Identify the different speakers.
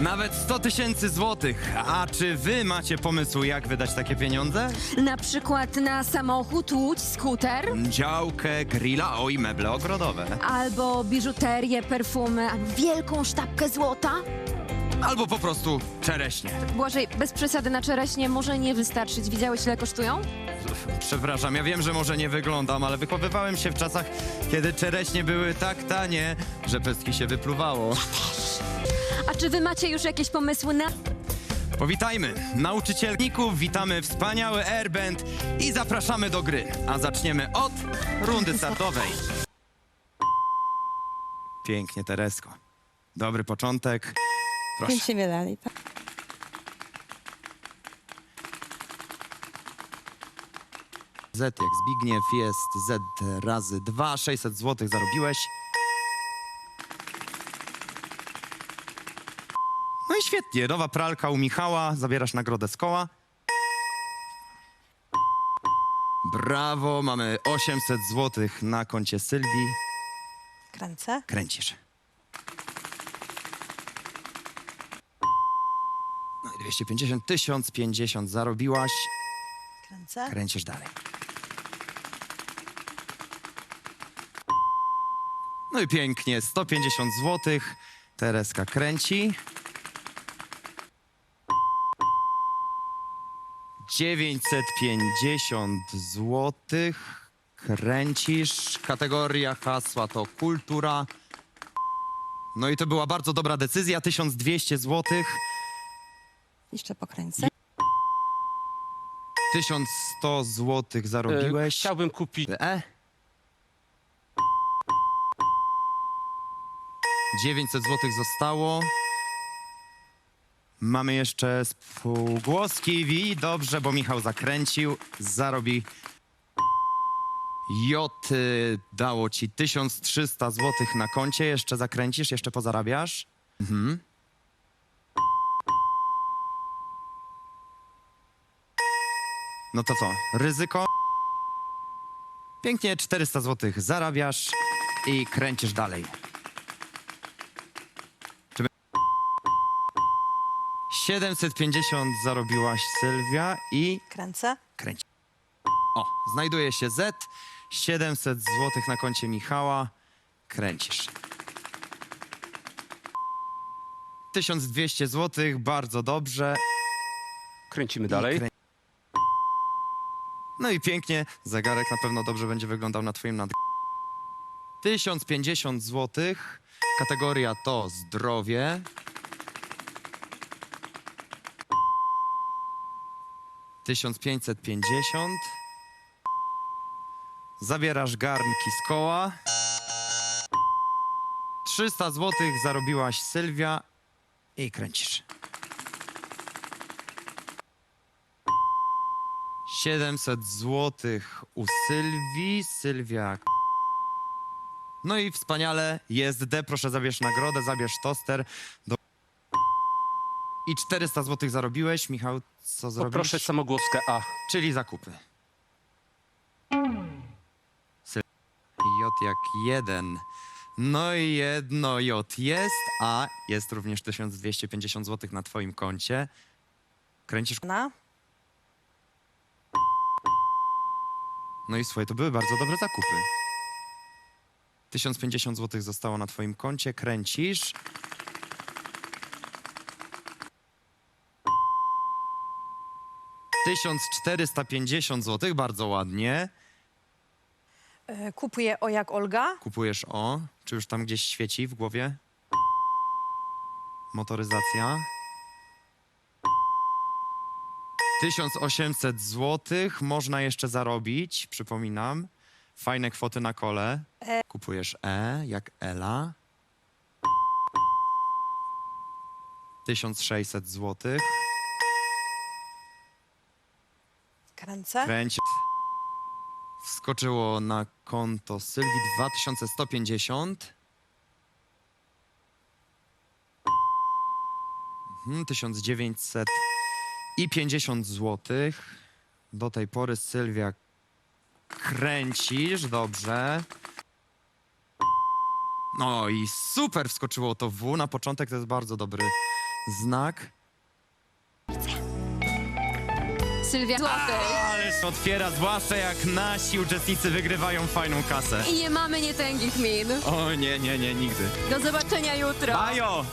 Speaker 1: Nawet 100 tysięcy złotych. A czy wy macie pomysł, jak wydać takie pieniądze?
Speaker 2: Na przykład na samochód, łódź, skuter,
Speaker 1: Działkę, grilla, oj, meble ogrodowe.
Speaker 2: albo biżuterię, perfumy, albo wielką sztabkę złota.
Speaker 1: Albo po prostu czereśnie.
Speaker 2: Błażej, bez przesady na czereśnie może nie wystarczyć. Widziałeś, ile kosztują?
Speaker 1: Przepraszam, ja wiem, że może nie wyglądam, ale wychowywałem się w czasach, kiedy czereśnie były tak tanie, że pestki się wypluwało.
Speaker 2: Czy wy macie już jakieś pomysły na...
Speaker 1: Powitajmy nauczycielników, witamy wspaniały Airband i zapraszamy do gry. A zaczniemy od rundy startowej. Pięknie, Teresko. Dobry początek. Proszę.
Speaker 3: Dalej. tak.
Speaker 1: Z jak Zbigniew jest Z razy 2, 600 zł zarobiłeś. No i świetnie, nowa pralka u Michała, zabierasz nagrodę z koła. Brawo, mamy 800 zł na koncie Sylwii.
Speaker 3: Kręcę.
Speaker 1: Kręcisz. No i 250, 1050 zarobiłaś.
Speaker 3: Kręcę.
Speaker 1: Kręcisz dalej. No i pięknie, 150 zł. Tereska kręci. 950 zł. Kręcisz. Kategoria hasła to kultura. No i to była bardzo dobra decyzja. 1200 zł.
Speaker 3: Jeszcze pokręcę.
Speaker 1: 1100 zł zarobiłeś.
Speaker 4: E, Chciałbym kupić.
Speaker 1: E? 900 zł zostało. Mamy jeszcze spółgłoski Wi. Dobrze, bo Michał zakręcił. Zarobi. J y, dało ci 1300 zł na koncie. Jeszcze zakręcisz, jeszcze pozarabiasz. Mhm. No to co? Ryzyko? Pięknie, 400 zł zarabiasz i kręcisz dalej. 750 zarobiłaś Sylwia i
Speaker 3: Kręcę.
Speaker 1: kręć. O, znajduje się Z. 700 zł na koncie Michała. Kręcisz. 1200 zł, bardzo dobrze.
Speaker 4: Kręcimy dalej.
Speaker 1: krę- No i pięknie, zegarek na pewno dobrze będzie wyglądał na twoim nad... 1050 zł, kategoria to zdrowie. Tysiąc pięćset pięćdziesiąt. Zabierasz garnki z koła. 300 zł zarobiłaś Sylwia i kręcisz. 700 zł u Sylwii. Sylwia. No i wspaniale jest D. Proszę zabierz nagrodę, zabierz toster. Do... I 400 zł zarobiłeś. Michał, co zrobisz?
Speaker 4: Poproszę samogłoskę A.
Speaker 1: Czyli zakupy. J jak jeden. No i jedno J jest, a jest również 1250 zł na twoim koncie. Kręcisz
Speaker 3: Na.
Speaker 1: No i słuchaj, to były bardzo dobre zakupy. 1050 zł zostało na twoim koncie, kręcisz. Tysiąc czterysta pięćdziesiąt złotych, bardzo ładnie.
Speaker 3: E, Kupuję o jak Olga.
Speaker 1: Kupujesz o. Czy już tam gdzieś świeci w głowie? Motoryzacja. 1800 złotych można jeszcze zarobić, przypominam. Fajne kwoty na kole. Kupujesz E, jak Ela. 1600 złotych.
Speaker 3: Kręcę.
Speaker 1: Kręć. Wskoczyło na konto Sylwii 2150. Mhm, 1900 i 50 złotych. Do tej pory Sylwia kręcisz, dobrze. No i super wskoczyło to W. Na początek to jest bardzo dobry Znak.
Speaker 2: Sylwia Złotej.
Speaker 1: Ależ otwiera, zwłaszcza jak nasi uczestnicy wygrywają fajną kasę.
Speaker 2: I nie mamy nietęgich min.
Speaker 1: O nie, nie, nie, nigdy.
Speaker 2: Do zobaczenia jutro.
Speaker 1: Ajo!